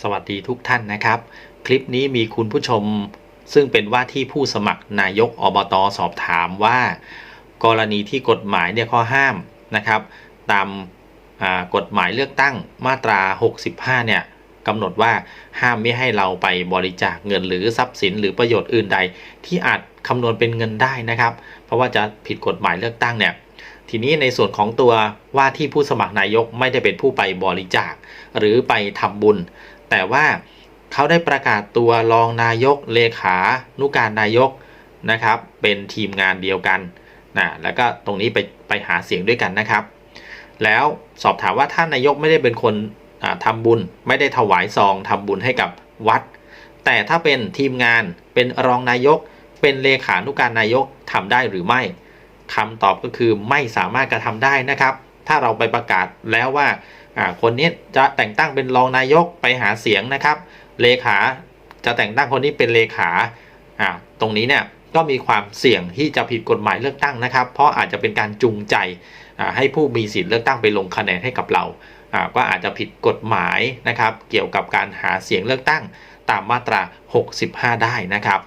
สวัสดีทุกท่านนะครับ คลิปนี้มีคุณผู้ชม ซึ่งเป็นว่าที่ผู้สมัครนายกอบตสอบถามว่า กรณีที่กฎหมายเนี่ยข้อห้ามนะครับ ตามกฎหมายเลือกตั้งมาตรา 65 เนี่ยกำหนดว่าห้ามไม่ให้เราไปบริจาคเงินหรือทรัพย์สินหรือประโยชน์อื่นใด ที่อาจคำนวณเป็นเงินได้นะครับ เพราะว่าจะผิดกฎหมายเลือกตั้งเนี่ยทีนี้ในส่วนของตัวว่าที่ผู้สมัครนายกไม่ได้เป็นผู้ไปบริจาค หรือไปทำบุญ แต่ว่าเขาได้ประกาศตัวรองนายกเลขานุการนายกนะครับ เป็นทีมงานเดียวกันนะแล้วก็ตรงนี้ไปไปหาเสียงด้วยกันนะครับ แล้วสอบถามว่าท่านนายกไม่ได้เป็นคนอ่าทำบุญ ไม่ได้ถวายซองทำบุญให้กับวัด แต่ถ้าเป็นทีมงานเป็นรองนายก เป็นเลขานุการนายกทำได้หรือไม่คำตอบก็คือไม่สามารถกระทำได้นะครับ ถ้าเราไปประกาศแล้วว่าคนนี้จะแต่งตั้งเป็นรองนายกไปหาเสียงนะครับ เลขาจะแต่งตั้งคนนี้เป็นเลขาตรงนี้เนี่ยก็มีความเสี่ยงที่จะผิดกฎหมายเลือกตั้งนะครับ เพราะอาจจะเป็นการจูงใจให้ผู้มีสิทธิ์เลือกตั้งไปลงคะแนนให้กับเราอ่าก็อาจจะผิดกฎหมายนะครับ เกี่ยวกับการหาเสียงเลือกตั้งตามมาตรา 65 ได้นะครับ